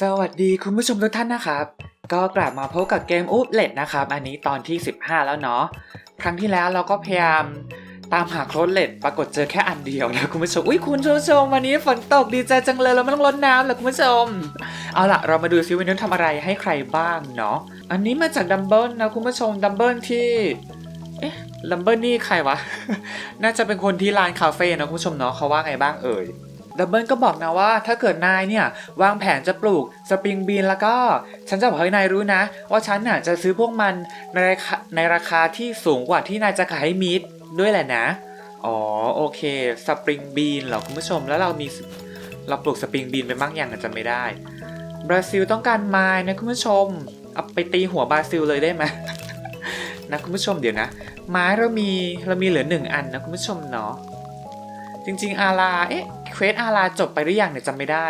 สวัสดีคุณผู้ชมทุกท่านนะครับ ก็กลับมาพบกับเกมอุเลตนะครับ อันนี้ตอนที่ 15 แล้วเนาะครั้งที่แล้วเราก็พยายามตามหาโคลนเลตปรากฏเจอแค่อันเดียวนะคุณผู้ชมอุ้ยคุณผู้ชมวันนี้ฝนตกดีใจจังเลยเราไม่ต้องรดน้ำแล้วคุณผู้ชม เอาล่ะ เรามาดูซิวันนี้ทำอะไรให้ใครบ้างเนาะอันนี้มาจากดัมเบิลนะคุณผู้ชมดัมเบิลที่เอ๊ะดัมเบิลนี่ใครวะ น่าจะเป็นคนที่ร้านคาเฟ่นะคุณผู้ชมเนาะเขาว่าไงบ้างเอ่ย ดับเบิลก็บอกนะว่าถ้าเกิดนายเนี่ยวางแผนจะปลูกสปริงบีนแล้วก็ ฉันจะบอกให้นายรู้นะ ว่าฉันน่ะจะซื้อพวกมันในราคาในราคาที่สูงกว่าที่นายจะขายให้มิดด้วยแหละนะ อ๋อโอเคสปริงบีนเหรอคุณผู้ชมแล้วเรามีเราปลูกสปริงบีนไปบ้างอย่างจำไม่ได้บราซิลต้องการไม้นะคุณผู้ชมเอาไปตีหัวบราซิลเลยได้ไหมนะคุณผู้ชมเดี๋ยวนะ ไม้เรามีเรามีเหลือหนึ่งอันนะคุณผู้ชมเนาะจริงๆอาลาเอ๊ะ เควสอาลาจบไปหรือยังเนี่ยจำไม่ได้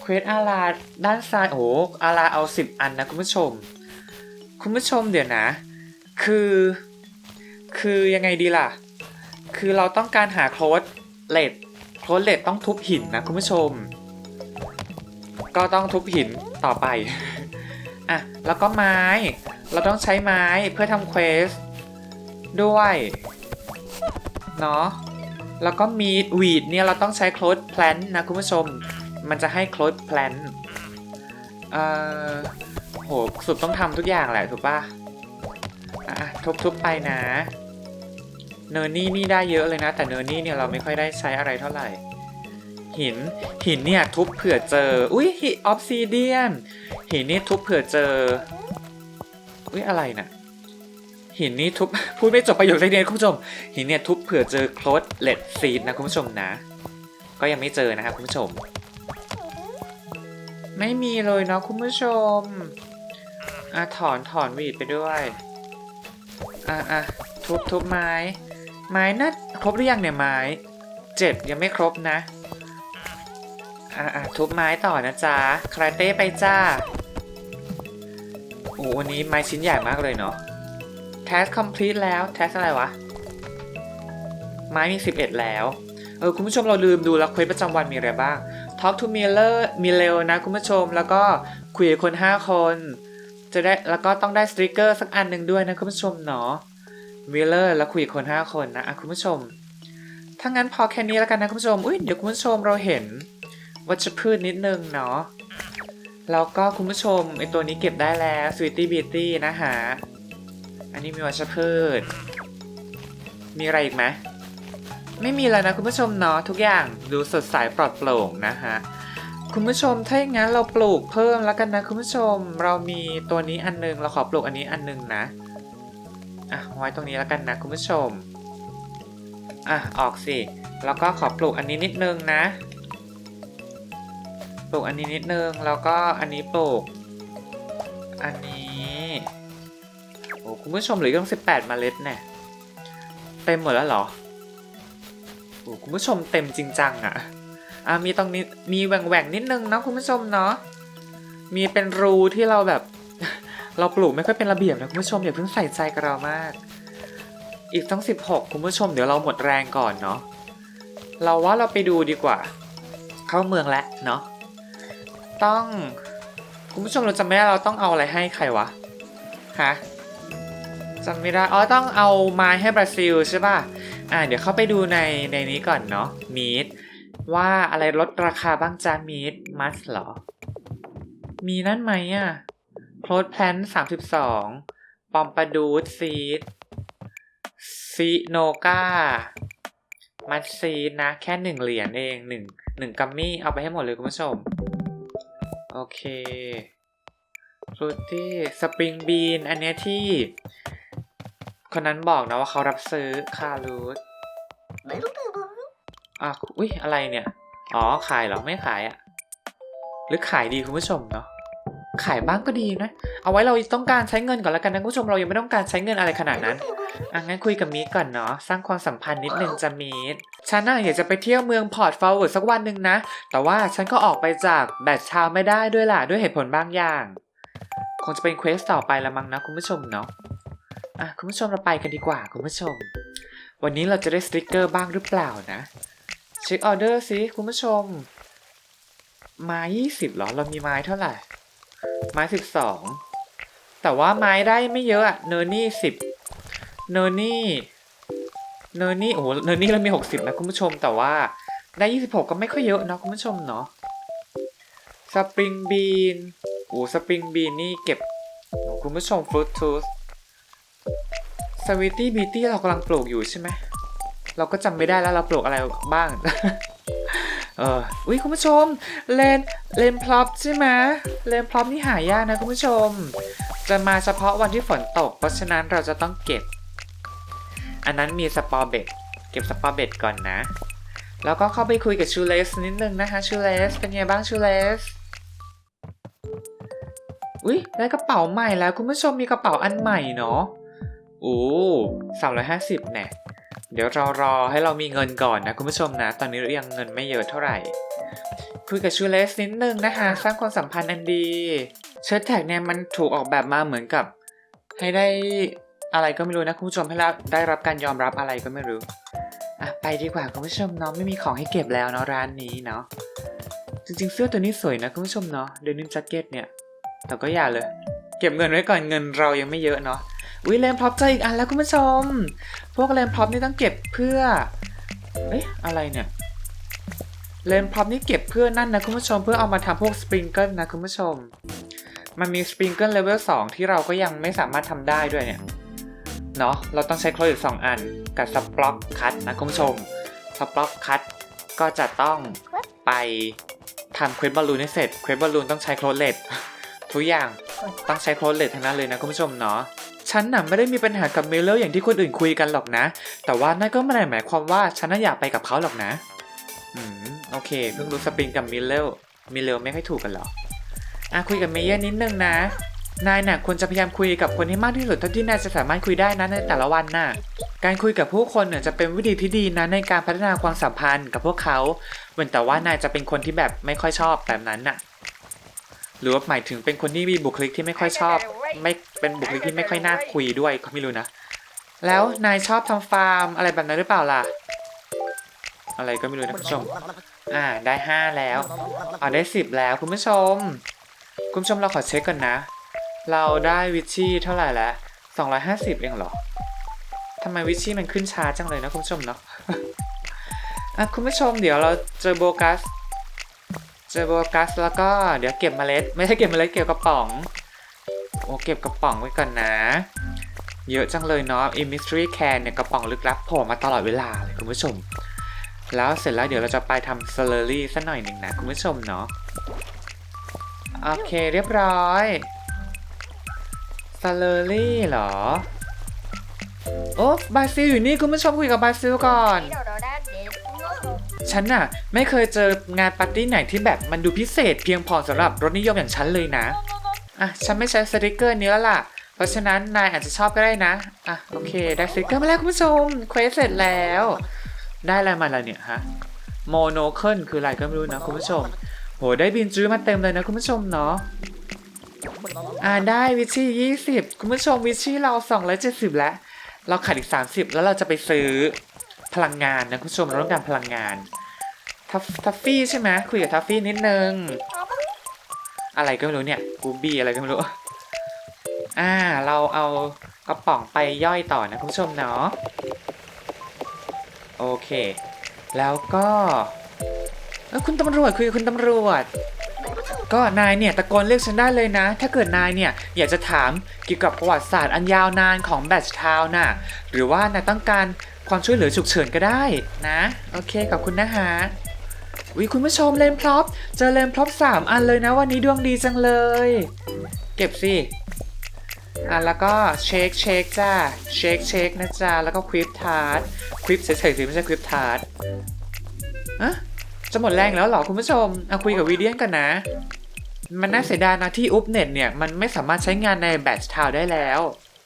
เควสอาลาด้านซ้ายโอ้อาลาเอาสิบอันนะคุณผู้ชม คุณผู้ชมเดี๋ยวนะ คือ คือยังไงดีล่ะ คือเราต้องการหาโคลดเลดโคลดเลดต้องทุบหินนะคุณผู้ชม ก็ต้องทุบหินต่อไปอะแล้วก็ไม้ เราต้องใช้ไม้เพื่อทำเควสด้วย เนาะ แล้วก็มีดวีดเนี่ยเราต้องใช้โคลดแพลนนะคุณผู้ชม มันจะให้โคลดแพลนเอ่อโหสุดต้องทำทุกอย่างแหละถูกปะอะทุบๆไปนะ เนอร์นี่นี่ได้เยอะเลยนะ แต่เนอร์นี่เนี่ยเราไม่ค่อยได้ใช้อะไรเท่าไหร่ หิน หินเนี่ยทุบเผื่อเจอ อุ้ยหินออฟซิเดียน หินนี่ทุบเผื่อเจอ อุ้ยอะไรน่ะ หินนี่ทุบพูดไม่จบประโยคเลยเนี่ยคุณผู้ชม หินเนี่ยทุบเผื่อเจอโคลดเลดซีดนะคุณผู้ชมนะ ก็ยังไม่เจอนะครับคุณผู้ชม ไม่มีเลยเนาะคุณผู้ชมอะถอนถอนวีดไปด้วยอะอะทุบทุบไม้ ไม้น่าครบหรือยังเนี่ยไม้เจ็ดยังไม่ครบนะอะอะทุบไม้ต่อนะจ๊ะคาราเต้ไปจ้าโอ้วันนี้ไม้ชิ้นใหญ่มากเลยเนาะ task complete แล้ว task อะไรวะ ไม้มี 11 แล้ว เออคุณผู้ชมเราลืมดูแล้วเควสประจำวันมีอะไรบ้าง talk to Miller มีเร็วนะคุณผู้ชมแล้วก็คุยกับคน 5 คน จะได้แล้วก็ต้องได้สติกเกอร์สักอันหนึ่งด้วยนะคุณผู้ชมเนาะ Miller แล้วคุยกับคน 5 คนนะอะคุณผู้ชม ถ้างั้นพอแค่นี้แล้วกันนะคุณผู้ชมอุ้ยเดี๋ยวคุณผู้ชมเราเห็นวัชพืชนิดนึงเนาะแล้วก็คุณผู้ชมไอตัวนี้เก็บได้แล้ว Sweetie Beauty นะฮะ อันนี้มีวัชพืช มีอะไรอีกไหมไม่มีแล้วนะคุณผู้ชมเนาะทุกอย่างดูสดใสปลอดโปร่งนะฮะคุณผู้ชมถ้าอย่างนั้นเราปลูกเพิ่มแล้วกันนะคุณผู้ชมเรามีตัวนี้อันนึงเราขอปลูกอันนี้อันนึงนะอะไว้ตรงนี้แล้วกันนะคุณผู้ชมอะออกสิแล้วก็ขอปลูกอันนี้นิดนึงนะ ปลูกอันนี้นิดนึงแล้วก็อันนี้ปลูก อันนี้ คุณผู้ชมเหลือต้อง18เมล็ดแน่เต็มหมดแล้วเหรอโอ้คุณผู้ชมเต็มจริงจังอะอะมีตรงนี้มีแหว่งแหว่งนิดนึงเนาะคุณผู้ชมเนาะมีเป็นรูที่เราแบบ เราปลูกไม่ค่อยเป็นระเบียบนะคุณผู้ชมอย่าเพิ่งใส่ใจกับเรามาก อีกต้อง16คุณผู้ชมเดี๋ยวเราหมดแรงก่อนเนาะเราว่าเราไปดูดีกว่า เข้าเมืองแล้วเนาะต้อง คุณผู้ชมเราจำไม่ได้เราต้องเอาอะไรให้ใครวะฮะ จำไม่ได้ อ๋อ ต้องเอาไม้ให้บราซิลใช่ป่ะ อ่า เดี๋ยวเข้าไปดูในในนี้ก่อนเนาะ มีด ว่าอะไรลดราคาบ้างจ้ามีด มัสเหรอ มีนั่นไหมอะโคลดแพลนสามสิบสอง ปอมปาดูดซีด ซีโนกามัดซีดนะ แค่หนึ่งเหรียญเองหนึ่งหนึ่งกัมมี่ เอาไปให้หมดเลยคุณผู้ชม โอเคฟรุตตี้สปริงบีน อันเนี้ยที่ คนนั้นบอกนะว่าเขารับซื้อคารูทอะอุ้ยอะไรเนี่ย อ๋อ ขายเหรอ ไม่ขายอะหรือขายดีคุณผู้ชมเนาะ ขายบ้างก็ดีนะ เอาไว้เราต้องการใช้เงินก่อนแล้วกันนะคุณผู้ชม เรายังไม่ต้องการใช้เงินอะไรขนาดนั้นอะงั้นคุยกับมีดก่อนเนาะ สร้างความสัมพันธ์นิดนึงจะมีดฉันน่ะอยากจะไปเที่ยวเมืองพอร์ตฟอร์เวิร์ดสักวันหนึ่งนะ แต่ว่าฉันก็ออกไปจากแบทชาวไม่ได้ด้วยล่ะ ด้วยเหตุผลบางอย่าง คงจะเป็นเควสต่อไปละมั้งนะคุณผู้ชมเนาะ อะคุณผู้ชมเราไปกันดีกว่าคุณผู้ชม วันนี้เราจะได้สติกเกอร์บ้างหรือเปล่านะ เช็คออเดอร์สิคุณผู้ชม ไม้ยี่สิบเหรอ เรามีไม้เท่าไหร่ ไม้สิบสอง แต่ว่าไม้ได้ไม่เยอะอะเนอร์นี่สิบเนอร์นี่เนอร์นี่โอ้โหเนอร์นี่เรามีหกสิบนะคุณผู้ชมแต่ว่าได้ยี่สิบหกก็ไม่ค่อยเยอะเนะคุณผู้ชมเนาะสปริงบีนโอ้สปริงบีนนี่เก็บคุณผู้ชมฟรุตทูส สวิตตี้บีตี้เรากำลังปลูกอยู่ใช่ไหม เราก็จำไม่ได้แล้วเราปลูกอะไรบ้าง เอออุ้ยคุณผู้ชม เลน เลนพล็อปใช่ไหมเลนพล็อปนี่หายากนะคุณผู้ชม จะมาเฉพาะวันที่ฝนตก เพราะฉะนั้นเราจะต้องเก็บ อันนั้นมีสปอร์เบ็ด เก็บสปอร์เบ็ดก่อนนะ แล้วก็เข้าไปคุยกับชูเลสนิดนึงนะคะชูเลสเป็นไงบ้างชูเลสอุ้ยได้กระเป๋าใหม่แล้วคุณผู้ชมมีกระเป๋าอันใหม่เนาะ โอ้สามร้อยห้าสิบเนี่ยเดี๋ยวรอรอให้เรามีเงินก่อนนะคุณผู้ชมนะ ตอนนี้เรายังเงินไม่เยอะเท่าไหร่ คุยกับชูเลสนิดนึงนะคะ สร้างความสัมพันธ์อันดี เชิร์ตแท็กเนี่ยมันถูกออกแบบมาเหมือนกับ ให้ได้อะไรก็ไม่รู้นะคุณผู้ชมให้เราได้รับการยอมรับอะไรก็ไม่รู้อะไปดีกว่าคุณผู้ชมเนาะไม่มีของให้เก็บแล้วเนาะร้านนี้เนาะจริงๆเสื้อตัวนี้สวยนะคุณผู้ชมเนาะเดนิมแจ็คเก็ตเนี่ยแต่ก็อย่าเลย เก็บเงินไว้ก่อนเงินเรายังไม่เยอะเนาะ อุ้ยเลนพร็อพเจออีกอันแล้วคุณผู้ชม พวกเลนพร็อพนี่ต้องเก็บเพื่อ เอ๊ะอะไรเนี่ยเลนพร็อพนี่เก็บเพื่อนั่นนะคุณผู้ชมเพื่อเอามาทำพวกสปริงเกิลนะคุณผู้ชม มันมีสปริงเกิลเลเวล2ที่เราก็ยังไม่สามารถทำได้ด้วยเนี่ย เนาะเราต้องใช้โคลอีก2อันกับสปล็อกคัตนะคุณผู้ชมสปล็อกคัตก็จะต้องไปทำเควสบอลลูนให้เสร็จเควสบอลลูนต้องใช้โคลเลตทุกอย่างต้องใช้โคลเลตทั้งนั้นเลยนะคุณผู้ชมเนาะ ฉันน่ะไม่ได้มีปัญหากับมิลเลอร์อย่างที่คนอื่นคุยกันหรอกนะ แต่ว่านั่นก็ไม่ได้หมายความว่าฉันน่ะอยากไปกับเขาหรอกนะ อืม โอเค เพิ่งรู้สปริงกับมิลเลอร์มิลเลอร์ไม่ค่อยถูกกันหรอกอะคุยกับเมเยอร์นิดนึงนะ นายน่ะควรจะพยายามคุยกับคนให้มากที่สุดเท่าที่นายจะสามารถคุยได้นะในแต่ละวันน่ะ การคุยกับผู้คนเนี่ยจะเป็นวิธีที่ดีนะในการพัฒนาความสัมพันธ์กับพวกเขาเว้นแต่ว่านายจะเป็นคนที่แบบไม่ค่อยชอบแบบนั้นน่ะ หรือว่าหมายถึงเป็นคนที่มีบุคลิกที่ไม่ค่อยชอบ ไม่เป็นบุคลิกที่ไม่ค่อยน่าคุยด้วยก็ไม่รู้นะ แล้วนายชอบทำฟาร์มอะไรแบบนั้นหรือเปล่าล่ะ อะไรก็ไม่รู้นะคุณผู้ชม อ่าได้ห้าแล้วอ่าได้สิบแล้วคุณผู้ชม คุณผู้ชมเราขอเช็คก่อนนะ เราได้วิชชี่เท่าไหร่แล้วสองร้อยห้าสิบเองเหรอทำไมวิชชี่มันขึ้นช้าจังเลยนะคุณผู้ชมเนาะอะคุณผู้ชมเดี๋ยวเราเจอโบกัส เจอโบกัสแล้วก็เดี๋ยวเก็บเมล็ด ไม่ใช่เก็บเมล็ดเก็บกระป๋อง โอ้เก็บกระป๋องไว้ก่อนนะ เยอะจังเลยเนาะ i m y s t r y Can เนี่ยกระป๋องลึกลับโผล่มาตลอดเวลาเลยคุณผู้ชม แล้วเสร็จแล้วเดี๋ยวเราจะไปทำ c e l e r y สักหน่อยหนึ่งนะคุณผู้ชมเนาะโอเคเรียบร้อย c e l e r y เหรอ โอ้บาซิลอยู่นี่คุณผู้ชมคุยกับบาซิลก่อน ฉันน่ะไม่เคยเจองานปาร์ตี้ไหนที่แบบมันดูพิเศษเพียงพอสำหรับรสนิยมอย่างฉันเลยนะ อะ ฉันไม่ใช้สติกเกอร์นี้แล้วล่ะ เพราะฉะนั้นนายอาจจะชอบก็ได้นะ อะ โอเค ได้สติกเกอร์มาแล้วคุณผู้ชม เควสเสร็จแล้ว ได้อะไรมาแล้วเนี่ยฮะ โมโนเคิลคืออะไรก็ไม่รู้นะคุณผู้ชม โห ได้บินจูมาเต็มเลยนะคุณผู้ชมเนาะ อ่าได้วิชี่ยี่สิบคุณผู้ชมวิชชี่เราสองร้อยเจ็ดสิบแล้ว เราขาดอีกสามสิบแล้วเราจะไปซื้อพลังงานนะคุณผู้ชมเราต้องการพลังงาน ทัฟทัฟฟี่ใช่ไหมคุยกับทัฟฟี่นิดนึง อะไรก็ไม่รู้เนี่ยกูบี้อะไรก็ไม่รู้ อ่า เราเอากระป๋องไปย่อยต่อนะคุณผู้ชมเนาะโอเค แล้วก็เอ้ยคุณตำรวจคุยกับคุณตำรวจ ก็นายเนี่ยตะโกนเรียกฉันได้เลยนะ ถ้าเกิดนายเนี่ยอยากจะถามเกี่ยวกับประวัติศาสตร์อันยาวนานของแบทชทาวน์น่ะหรือว่านายต้องการความช่วยเหลือฉุกเฉินก็ได้นะ โอเคขอบคุณนะฮะ วิคุณผู้ชมเลนพล็อปเจอเลนพล็อปสามอันเลยนะวันนี้ดวงดีจังเลย เก็บสิอะแล้วก็เช็คเช็คจ้าเช็คเช็คนะจ๊ะแล้วก็ควิปทาร์ตควิปเฉยๆสิไม่ใช่ควิปทาร์ตอะจะหมดแรงแล้วเหรอคุณผู้ชมเอาคุยกับวีเดียนกันนะ มันน่าเสียดายนะที่อุปเน็ตเนี่ย มันไม่สามารถใช้งานในแบทช์ทาวได้แล้ว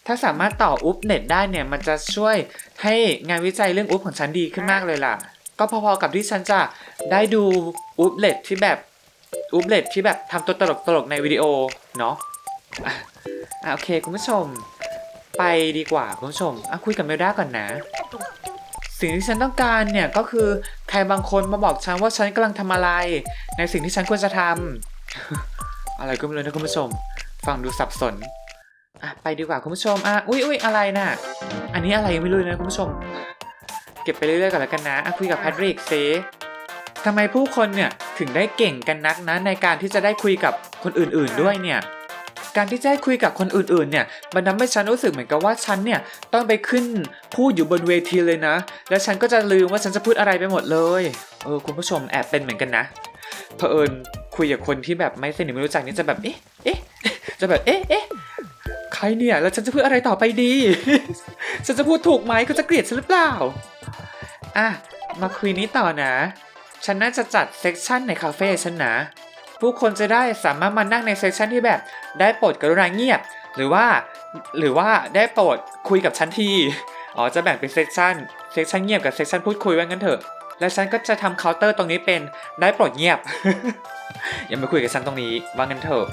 ถ้าสามารถต่ออุปเน็ตได้เนี่ย มันจะช่วยให้งานวิจัยเรื่องอุปของฉันดีขึ้นมากเลยล่ะ ก็พอๆกับที่ฉันจะได้ดูอุปเน็ตที่แบบอุปเน็ตที่แบบทำตัวตลกๆในวิดีโอเนาะอะโอเคคุณผู้ชม ไปดีกว่าคุณผู้ชมอะคุยกับเมลดาก่อนนะ สิ่งที่ฉันต้องการเนี่ยก็คือใครบางคนมาบอกฉันว่าฉันกำลังทำอะไร ในสิ่งที่ฉันควรจะทำอะไรก็ไม่รู้นะคุณผู้ชม ฟังดูสับสนอะไปดีกว่าคุณผู้ชมอะอุ้ยอุ้ยอะไรน่ะ อันนี้อะไรไม่รู้นะคุณผู้ชม เก็บไปเรื่อยๆก่อนแล้วกันนะอะคุยกับแพทริกซิทำไมผู้คนเนี่ยถึงได้เก่งกันนักนะในการที่จะได้คุยกับคนอื่นๆด้วยเนี่ยการที่จะได้คุยกับคนอื่นๆเนี่ยมันทำให้ฉันรู้สึกเหมือนกับว่าฉันเนี่ยต้องไปขึ้นพูดอยู่บนเวทีเลยนะ แล้วฉันก็จะลืมว่าฉันจะพูดอะไรไปหมดเลยเออคุณผู้ชมแอบเป็นเหมือนกันนะเผอิญคุยกับคนที่แบบไม่สนิทไม่รู้จักนี่จะแบบเอ๊ะเอ๊ะจะแบบเอ๊ะเอ๊ะใครเนี่ยแล้วฉันจะพูดอะไรต่อไปดี ฉันจะพูดถูกไหมเขาจะเกลียดฉันหรือเปล่า อะ มาคุยนี้ต่อนะ ฉันน่าจะจัดเซกชันในคาเฟ่ฉันนะ ผู้คนจะได้สามารถมานั่งในเซกชันที่แบบ ได้โปรดกรุณาเงียบ หรือว่า หรือว่าได้โปรดคุยกับฉันที อ๋อ จะแบ่งเป็นเซกชันเซกชันเงียบกับเซกชันพูดคุยว่างั้นเถอะ และฉันก็จะทำเคาน์เตอร์ตรงนี้เป็นได้โปรดเงียบ อย่ามาคุยกับฉันตรงนี้ว่างั้นเถอะ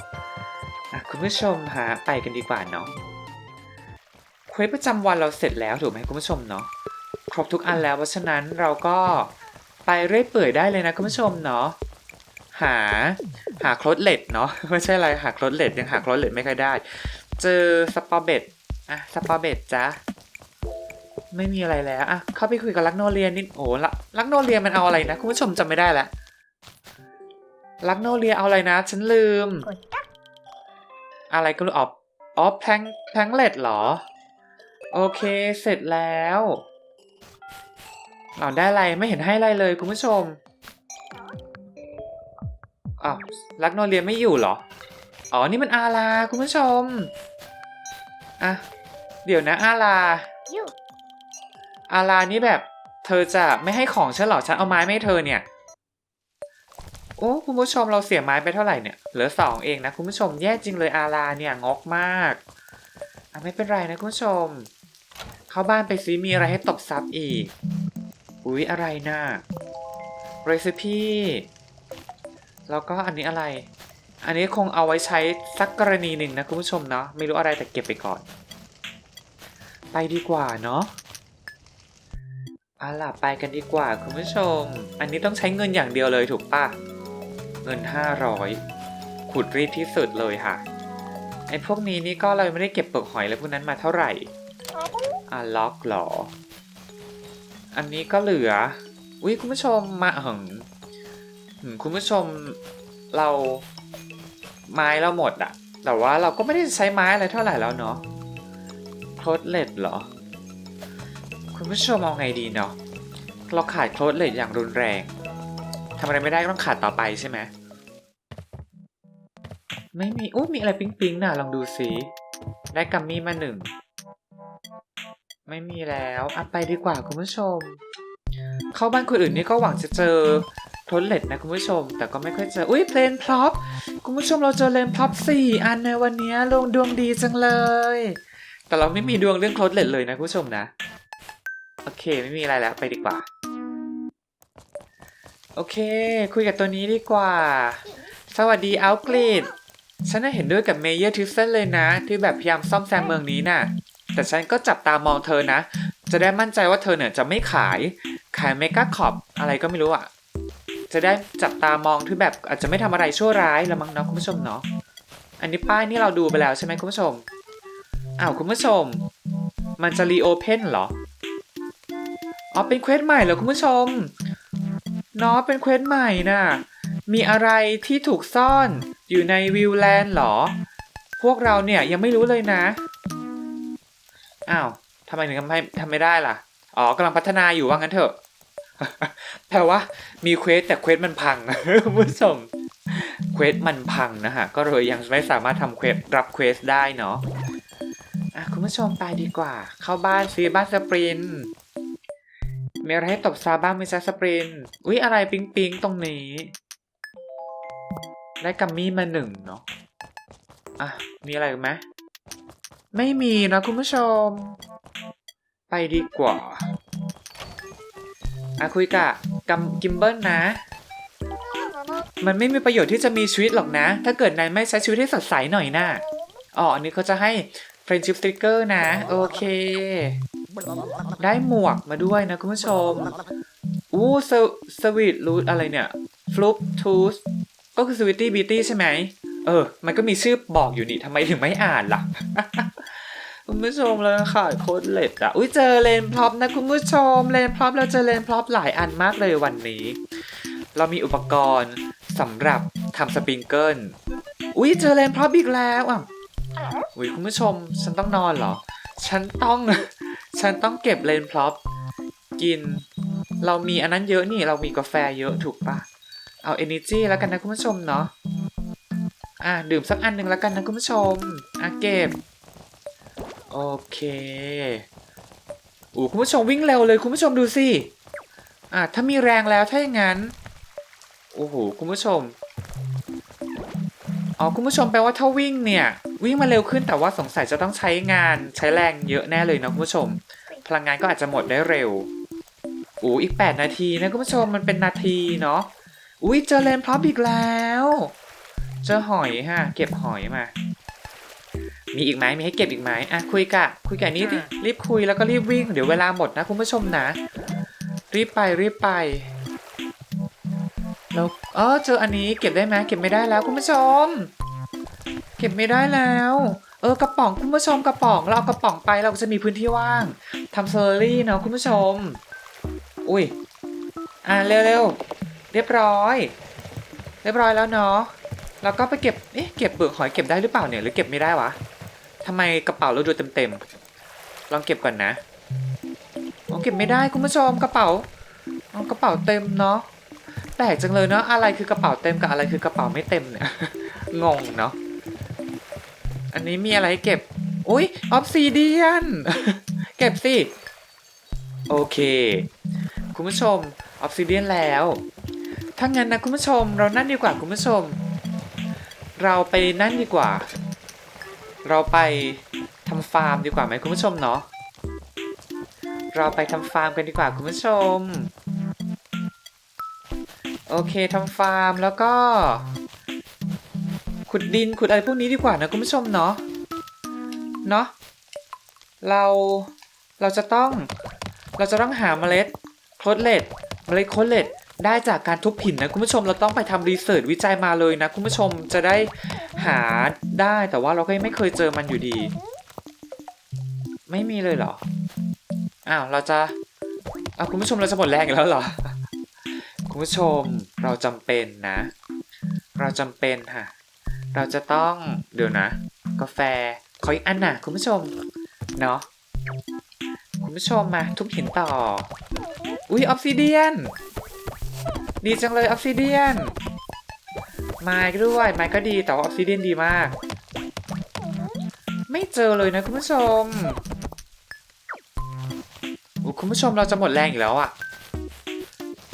อะคุณผู้ชมหาไปกันดีกว่าเนาะเควสประจำวันเราเสร็จแล้วถูกไหมคุณผู้ชมเนาะ ครบทุกอันแล้วเพราะฉะนั้นเราก็ไปเรื่อยเปื่อยได้เลยนะคุณผู้ชมเนาะหาหาโคลดเลดเนาะไม่ใช่อะไรหาโคลดเลดยังหาโคลดเลดไม่ค่อยได้ เจอสปอเบตอะสปอเบตจ้ะไม่มีอะไรแล้วอะเข้าไปคุยกับลักโนเรียนนิดโอ้ละลักโนเรียนมันเอาอะไรนะคุณผู้ชมจำไม่ได้ละลักโนเรียเอาอะไรนะ ฉันลืม อะไรก็รู้อ๋ออ๋อแพลงแพลงเลดเหรอ โอเคเสร็จแล้ว อ๋อได้อะไรไม่เห็นให้อะไรเลยคุณผู้ชมอ้าวลักโนเรียนไม่อยู่เหรอ อ๋อ นี่มันอาลาคุณผู้ชม อะ เดี๋ยวนะอาลา You. อาลานี่แบบ เธอจะไม่ให้ของฉันเหรอฉันเอาไม้ไม่ให้เธอเนี่ย โอ้คุณผู้ชมเราเสียไม้ไปเท่าไหร่เนี่ย เหลือสองเองนะคุณผู้ชมแย่จริงเลยอาลาเนี่ยงกมาก อะไม่เป็นไรนะคุณผู้ชม เข้าบ้านไปซิมีอะไรให้ตบซับอีก อุ๊ย อะไรนะ่ะเรซิปีแล้วก็อันนี้อะไร อันนี้คงเอาไว้ใช้สักกรณีหนึ่งนะคุณผู้ชมเนาะ ไม่รู้อะไรแต่เก็บไปก่อน ไปดีกว่าเนาะเอาล่ะไปกันดีกว่าคุณผู้ชม อันนี้ต้องใช้เงินอย่างเดียวเลยถูกปะเงิน 500 ขุดรีดที่สุดเลยค่ะ ไอ้พวกนี้นี่ก็เราไม่ได้เก็บเปลือกหอยอะไรพวกนั้นมาเท่าไหร่อะล็อกเหรอ อันนี้ก็เหลืออุ้ยคุณผู้ชมมาหึงคุณผู้ชมเราไม้เราหมดอะแต่ว่าเราก็ไม่ได้ใช้ไม้อะไรเท่าไหร่แล้วเนาะโคลดเลดเหรอ คุณผู้ชมเอาไงดีเนาะเราขาดโคลดเลดอย่างรุนแรงทำอะไรไม่ได้ก็ต้องขาดต่อไปใช่ไหมไม่มีอู้มีอะไรปิ๊งๆน่ะลองดูสิได้กัมมี่มาหนึ่ง ไม่มีแล้วอะไปดีกว่าคุณผู้ชม เข้าบ้านคนอื่นนี่ก็หวังจะเจอทนเล็ตนะคุณผู้ชม แต่ก็ไม่ค่อยเจอ อุ้ยเพลนพล็อปคุณผู้ชมเราเจอเลนพล็อปสี่อันในวันนี้ลงดวงดีจังเลย แต่เราไม่มีดวงเรื่องโคลดเล็ตเลยนะคุณผู้ชมนะ โอเคไม่มีอะไรแล้วไปดีกว่า โอเค คุยกับตัวนี้ดีกว่า สวัสดีอัลกรีดฉันน่ะเห็นด้วยกับเมเยอร์ทิฟเซนเลยนะ ที่แบบพยายามซ่อมแซมเมืองนี้น่ะ แต่ฉันก็จับตามองเธอนะ จะได้มั่นใจว่าเธอเนี่ยจะไม่ขาย ขายเมกาคอปอะไรก็ไม่รู้อะจะได้จับตามองที่แบบอาจจะไม่ทำอะไรชั่วร้ายละมั้งเนาะคุณผู้ชมเนาะ อันนี้ป้ายนี่เราดูไปแล้วใช่ไหมคุณผู้ชม อ้าวคุณผู้ชม มันจะรีโอเพนเหรอ อ๋อเป็นเควสใหม่เหรอคุณผู้ชม เนาะเป็นเควสใหม่น่ะ มีอะไรที่ถูกซ่อนอยู่ในวิวแลนด์เหรอ พวกเราเนี่ยยังไม่รู้เลยนะ อ้าวทำไมถึงทำให้ทำไม่ได้ล่ะ อ๋อกำลังพัฒนาอยู่ว่างั้นเถอะแปลว่ามีเควสแต่เควสมันพังคุณผู้ชมเควสมันพังนะฮะ ก็เลยยังไม่สามารถทำเควสรับเควสได้เนาะอะคุณผู้ชมไปดีกว่า เข้าบ้านซีบ้านสปรินมีอะไรให้ตบซาบ้างมจ๊ะสปรินอุ๊ย อะไรปิ๊งปิงตรงนี้ ได้กัมมี่มาหนึ่งเนาะอะ มีอะไรไหม ไม่มีนะคุณผู้ชม ไปดีกว่าอะคุยกับกัมกิมเบิลนะ มันไม่มีประโยชน์ที่จะมีชีวิตหรอกนะ ถ้าเกิดนายไม่ใช้ชีวิตให้สดใสหน่อยนะ่ะอ๋ออันนี้เขาจะให้ friendship sticker นะ โอเค ได้หมวกมาด้วยนะคุณผู้ชม อู้สสวีทรูทอะไรเนี่ยฟลุปทูสก็คือสวิตตี้บีตี้ใช่ไหม เออ มันก็มีชื่อบอกอยู่นี่ทำไมถึงไม่อ่านล่ะ คุณผู้ชมเราขายโค้ดเล็ดอะอุ้ยเจอเลนพร็อพนะคุณผู้ชมเลนพร็อพเราเจอเลนพร็อพหลายอันมากเลยวันนี้ เรามีอุปกรณ์สำหรับทำสปริงเกิลอุ้ยเจอเลนพร็อพอีกแล้วอะอุ้ยคุณผู้ชม ฉันต้องนอนเหรอ ฉันต้อง ฉันต้องเก็บเลนพร็อพกิน เรามีอันนั้นเยอะนี่เรามีกาแฟเยอะถูกปะเอา energy แล้วกันนะคุณผู้ชมเนาะอะดื่มสักอันหนึ่งแล้วกันนะคุณผู้ชมอะเก็บ โอเคโอ้คุณผู้ชมวิ่งเร็วเลยคุณผู้ชมดูสิอะถ้ามีแรงแล้วถ้าอย่างนั้นโอ้โหคุณผู้ชมอ๋อคุณผู้ชมแปลว่าถ้าวิ่งเนี่ย วิ่งมาเร็วขึ้นแต่ว่าสงสัยจะต้องใช้งานใช้แรงเยอะแน่เลยนะคุณผู้ชม พลังงานก็อาจจะหมดได้เร็วโอ้อีก 8 นาทีนะคุณผู้ชมมันเป็นนาทีเนาะอุ้ยเจอเลนพร็อพอีกแล้ว เจอหอยฮะเก็บหอยมา มีอีกไหมมีให้เก็บอีกไหมอะคุยกะคุยกะนี้ดิรีบคุยแล้วก็รีบวิ่งเดี๋ยวเวลาหมดนะคุณผู้ชมนะ รีบไปรีบไปแล้วเออเจออันนี้เก็บได้ไหมเก็บไม่ได้แล้วคุณผู้ชม เก็บไม่ได้แล้ว เออกระป๋องคุณผู้ชมกระป๋องเราเอากระป๋องไปเราก็จะมีพื้นที่ว่างทำเซอร์รี่เนาะคุณผู้ชม อุ้ยอะเร็วๆเรียบร้อย เรียบร้อยแล้วเนาะแล้วก็ไปเก็บเอ๊ะเก็บเปลือกหอยเก็บได้หรือเปล่าเนี่ยหรือเก็บไม่ได้วะ ทำไมกระเป๋าเราดูเต็มๆ ลองเก็บก่อนนะอ๋อเก็บไม่ได้คุณผู้ชมกระเป๋าอ๋อกระเป๋าเต็มเนาะแปลกจังเลยเนาะอะไรคือกระเป๋าเต็มกับอะไรคือกระเป๋าไม่เต็มเนี่ย งงเนาะอันนี้มีอะไรเก็บอุ้ยออฟซีเดียนเก็บสิโอเค คุณผู้ชมออฟซิเดียนแล้วถ้างั้นนะคุณผู้ชมเรานั่นดีกว่าคุณผู้ชม เราไปนั่นดีกว่า เราไปทำฟาร์มดีกว่าไหมคุณผู้ชมเนาะเราไปทำฟาร์มกันดีกว่าคุณผู้ชม โอเคทำฟาร์มแล้วก็ ขุดดินขุดอะไรพวกนี้ดีกว่านะคุณผู้ชมเนาะเนาะเราเราจะต้องเราจะต้องหาเมล็ดโคลดเลดเมล็ดโคลดเลด ได้จากการทุบหินนะคุณผู้ชมเราต้องไปทำรีเสิร์ชวิจัยมาเลยนะคุณผู้ชมจะได้หาได้แต่ว่าเราก็ยังไม่เคยเจอมันอยู่ดี ไม่มีเลยเหรออ้าวเราจะอ้าวคุณผู้ชมเราจะหมดแรงอีกแล้วเหรอคุณผู้ชมเราจำเป็นนะ เราจำเป็นค่ะ เราจะต้องเดี๋ยวนะ กาแฟขออีกอันน่ะ คุณผู้ชมเนาะคุณผู้ชมมาทุบหินต่อ อุ้ยออฟซิเดียน ดีจังเลยออฟซิเดียนไม้ด้วยไม้ก็ดีแต่ว่าออฟซิเดียนดีมาก ไม่เจอเลยนะคุณผู้ชมอุ๊ยคุณผู้ชมเราจะหมดแรงอีกแล้วอะ่ะ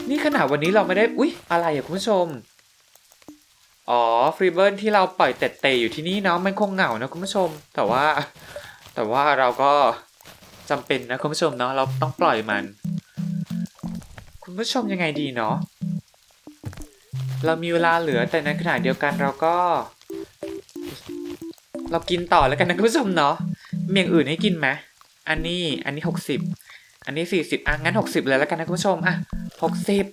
นี่ขนาดวันนี้เราไม่ได้อุ๊ยอะไรอะคุณผู้ชม อ๋อฟรีเบิร์นที่เราปล่อยเต็ดเตะอยู่ที่นี่เนาะมันคงเหงานะคุณผู้ชม แต่ว่าแต่ว่าเราก็จำเป็นนะคุณผู้ชมเนาะเราต้องปล่อยมัน ผู้ชมยังไงดีเนาะเรามีเวลาเหลือแต่ในขณะเดียวกันเราก็ เรากินต่อแล้วกันนะคุณผู้ชมเนาะเมียงอื่นให้กินไหมอันนี้อันนี้หกสิบอันนี้สี่สิบอะงั้นหกสิบเลยแล้วกันนะคุณผู้ชมอะหกสิบ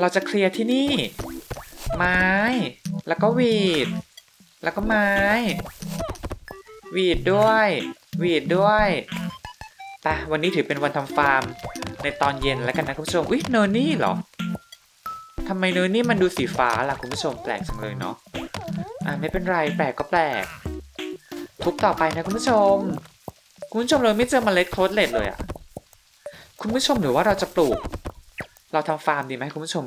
เราจะเคลียร์ที่นี่ ไม้ แล้วก็วีด แล้วก็ไม้ วีดด้วย วีดด้วย ปวันนี้ถือเป็นวันทำฟาร์ม ในตอนเย็นแล้วกันนะคุณผู้ชมอุ๊ยเนอร์นี่เหรอทำไมเนอร์นี่มันดูสีฟ้าล่ะคุณผู้ชมแปลกจังเลยเนาะอะไม่เป็นไรแปลกก็แปลก ทุบต่อไปนะคุณผู้ชม คุณผู้ชมเลยไม่เจอเมล็ดโคดเลดเลยอะคุณผู้ชมหรือว่าเราจะปลูก เราทำฟาร์มดีไหมคุณผู้ชม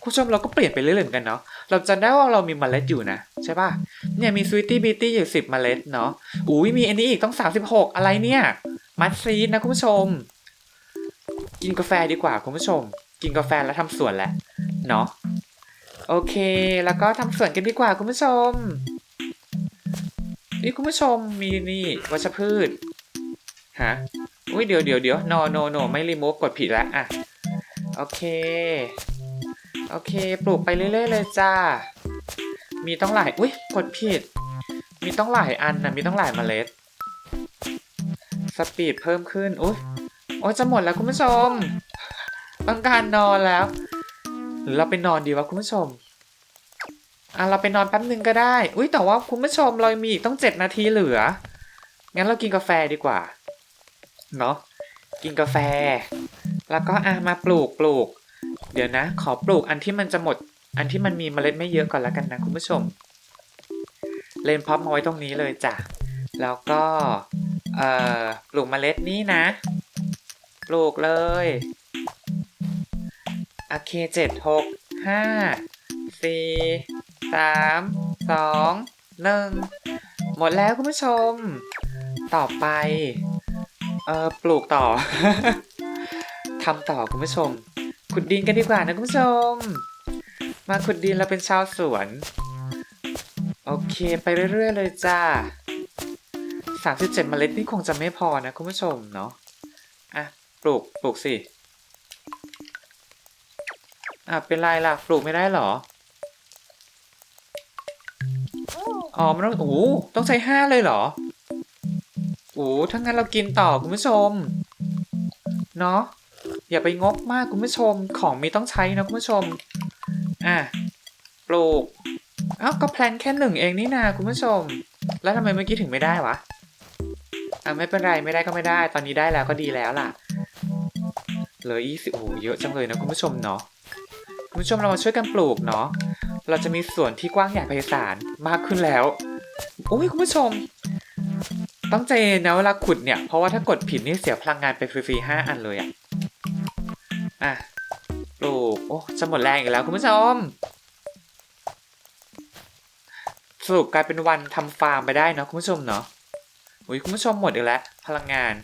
คุณผู้ชมเราก็เปลี่ยนไปเรื่อยๆเหมือนกันเนาะเราจะได้ว่าเรามีเมล็ดอยู่นะใช่ป่ะเนี่ยมีสวีตตี้บีตี้อยู่สิบเมล็ดเนาะอุ้ยมีอันนี้อีกต้องสามสิบหกอะไรเนี่ย มัดซีดนะคุณผู้ชม กินกาแฟดีกว่าคุณผู้ชม กินกาแฟแล้วทำสวนแหละเนาะโอเค แล้วก็ทำสวนกันดีกว่าคุณผู้ชม นี่คุณผู้ชมมีนี่วัชพืชฮะอุ้ยเดี๋ยวเดี๋ยวเดี๋ยว no no no ไม่รีโมฟกดผิดแล้วอะโอเค โอเค ปลูกไปเรื่อยๆเลยจ้า มีต้องหลาย อุ้ยกดผิด มีต้องหลายอันนะมีต้องหลายเมล็ด สปีดเพิ่มขึ้น อุ้ยโอ้ยจะหมดแล้วคุณผู้ชม ต้องการนอนแล้ว หรือเราไปนอนดีวะคุณผู้ชม อะเราไปนอนแป๊บนึงก็ได้ อุ้ยแต่ว่าคุณผู้ชมเรามีอีกต้องเจ็ดนาทีเหลือ งั้นเรากินกาแฟดีกว่า เนาะ กินกาแฟ แล้วก็อะมาปลูกปลูก เดี๋ยวนะ ขอปลูกอันที่มันจะหมด อันที่มันมีเมล็ดไม่เยอะก่อนแล้วกันนะคุณผู้ชม เลนพับมาไว้ตรงนี้เลยจ้ะ แล้วก็ เอ่อปลูกเมล็ดนี้นะ ปลูกเลยโอเคเจ็ดหกห้าสี่สามสองหนึ่งหมดแล้วคุณผู้ชม ต่อไป เอ่อปลูกต่อ ทำต่อคุณผู้ชม ขุดดินกันดีกว่านะคุณผู้ชม มาขุดดินเราเป็นชาวสวน โอเค ไปเรื่อย ๆ เลยจ้า 37 เมล็ดนี่คงจะไม่พอนะคุณผู้ชมเนาะอะปลูกปลูกสิอะเป็นไรล่ะปลูกไม่ได้เหรออ๋อมันต้องโอ้ต้องใช้ห้าเลยเหรอโอ้ถ้างั้นเรากินต่อคุณผู้ชม เนาะอย่าไปงกมากคุณผู้ชมของมีต้องใช้นะคุณผู้ชม อะปลูกอ้าวก็แพลนแค่หนึ่งเองนี่นาคุณผู้ชม แล้วทำไมเมื่อกี้ถึงไม่ได้วะ อะไม่เป็นไรไม่ได้ก็ไม่ได้ ตอนนี้ได้แล้วก็ดีแล้วล่ะ เหลือยี่สิบโอ้เยอะจังเลยนะคุณผู้ชมเนาะคุณผู้ชมเรามาช่วยกันปลูกเนาะเราจะมีส่วนที่กว้างใหญ่ไพศาลมากขึ้นแล้วโอ้ยคุณผู้ชม ต้องใจนนะเวลาขุดเนี่ย เพราะว่าถ้ากดผิดนี่เสียพลังงานไปฟรีๆห้าอันเลยอะอะปลูกโอ้จะหมดแรงอีกแล้วคุณผู้ชมสรุปกลายเป็นวันทำฟาร์มไปได้เนาะคุณผู้ชมเนาะ อุ้ยคุณผู้ชมหมดอีกแล้ว พลังงาน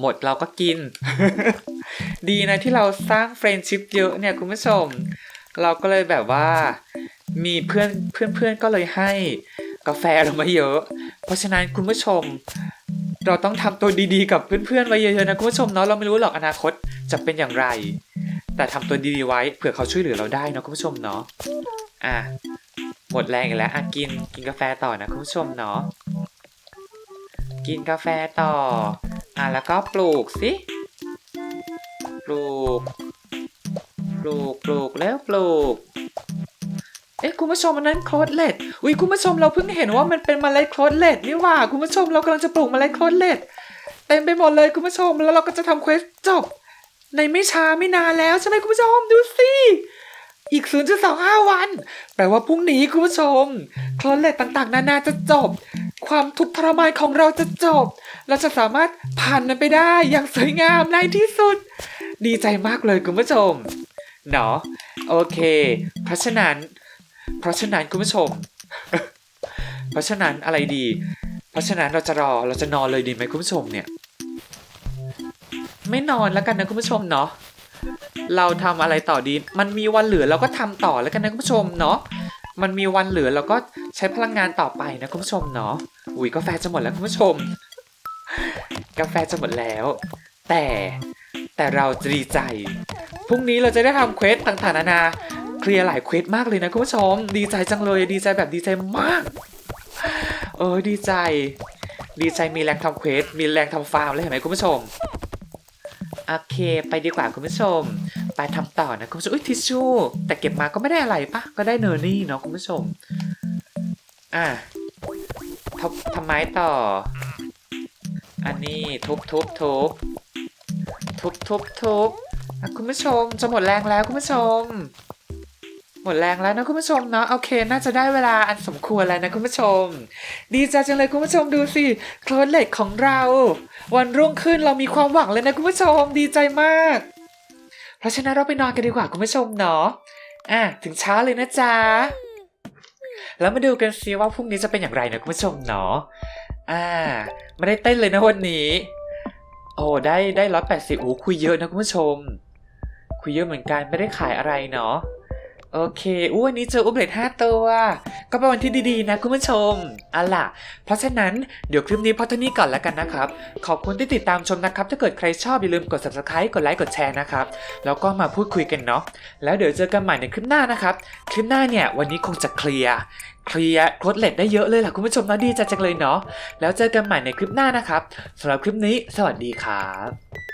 หมดเราก็กิน ดีนะที่เราสร้างเฟรนชิพเยอะเนี่ยคุณผู้ชม เราก็เลยแบบว่า มีเพื่อนเพื่อนเพื่อนก็เลยให้กาแฟเรามาเยอะ เพราะฉะนั้นคุณผู้ชม เราต้องทำตัวดีๆกับเพื่อนๆไว้เยอะๆนะคุณผู้ชมเนาะเราไม่รู้หรอกอนาคตจะเป็นอย่างไร แต่ทำตัวดีๆไว้เผื่อเขาช่วยเหลือเราได้นะคุณผู้ชมเนาะอะหมดแรงอีกแล้วอะกินกินกาแฟต่อนะคุณผู้ชมเนาะ กินกาแฟต่อ อะแล้วก็ปลูกสิ ปลูก ปลูก ปลูกแล้วปลูก เอ๊ะคุณผู้ชมอันนั้นโคลดเลดอุ้ยคุณผู้ชมเราเพิ่งเห็นว่ามันเป็นเมล็ดโคลดเลดนี่หว่าคุณผู้ชมเรากำลังจะปลูกเมล็ดโคลดเลดเต็มไปหมดเลยคุณผู้ชมแล้วเราก็จะทำเควสจบ ในไม่ช้าไม่นานแล้วใช่ไหมคุณผู้ชมดูสิอีก 0.25 วัน แปลว่าพรุ่งนี้คุณผู้ชม โคลนเลตต่างๆ นานาจะจบ ความทุกข์ทรมานของเราจะจบ เราจะสามารถผ่านมันไปได้อย่างสวยงามในที่สุด ดีใจมากเลยคุณผู้ชม เนาะโอเค เพราะฉะนั้น เพราะฉะนั้นคุณผู้ชม เพราะฉะนั้นอะไรดี เพราะฉะนั้นเราจะรอเราจะนอนเลยดีไหมคุณผู้ชมเนี่ย ไม่นอนแล้วกันนะคุณผู้ชมเนาะเราทำอะไรต่อดี มันมีวันเหลือเราก็ทำต่อแล้วกันนะคุณผู้ชมเนาะ มันมีวันเหลือเราก็ใช้พลังงานต่อไปนะคุณผู้ชมเนาะอุ้ยกาแฟจะหมดแล้วคุณผู้ชม กาแฟจะหมดแล้ว แต่แต่เราจะดีใจพรุ่งนี้เราจะได้ทำเควสต่างๆนานาเคลียร์หลายเควสมากเลยนะคุณผู้ชม ดีใจจังเลยดีใจแบบดีใจมาก เออดีใจ ดีใจมีแรงทำเควสมีแรงทำฟาร์มเลยเห็นไหมคุณผู้ชมโอเค ไปดีกว่าคุณผู้ชม ทำต่อนะคุณผู้ชมอุ้ยทิชชู่แต่เก็บมาก็ไม่ได้อะไรปะก็ได้เนอร์นี่เนาะคุณผู้ชม อะทบทำไมต่อ อันนี้ทุบทุบทุบทุบทุบทุบคุณผู้ชมจะหมดแรงแล้วคุณผู้ชม หมดแรงแล้วนะคุณผู้ชมเนาะโอเค น่าจะได้เวลาอันสมควรแล้วนะคุณผู้ชม ดีใจจังเลยคุณผู้ชมดูสิโคลนเหล็กของเรา วันรุ่งขึ้นเรามีความหวังเลยนะคุณผู้ชมดีใจมาก เพราะฉะนั้นเราไปนอนกันดีกว่าคุณผู้ชมเนาะอะถึงเช้าเลยนะจ๊ะ แล้วมาดูกันซิว่าพรุ่งนี้จะเป็นอย่างไรนะคุณผู้ชมเนาะอ่าไม่ได้เต้นเลยนะวันนี้ โอ้ได้ได้ร้อยแปดสิบโอ้คุยเยอะนะคุณผู้ชม คุยเยอะเหมือนกันไม่ได้ขายอะไรเนาะ โอเคอู้วันนี้เจออุบเลตห้าตัว ก็เป็นวันที่ดีๆนะคุณผู้ชมเอาล่ะ เพราะฉะนั้นเดี๋ยวคลิปนี้พอเท่านี้ก่อนแล้วกันนะครับ ขอบคุณที่ติดตามชมนะครับ ถ้าเกิดใครชอบอย่าลืมกด subscribe กดไลค์กดแชร์นะครับ แล้วก็มาพูดคุยกันเนาะ แล้วเดี๋ยวเจอกันใหม่ในคลิปหน้านะครับ คลิปหน้าเนี่ยวันนี้คงจะเคลียร์ เคลียร์โคดเลตได้เยอะเลยล่ะคุณผู้ชมนะดีใจจังเลยเนาะ แล้วเจอกันใหม่ในคลิปหน้านะครับสำหรับคลิปนี้ สวัสดีครับ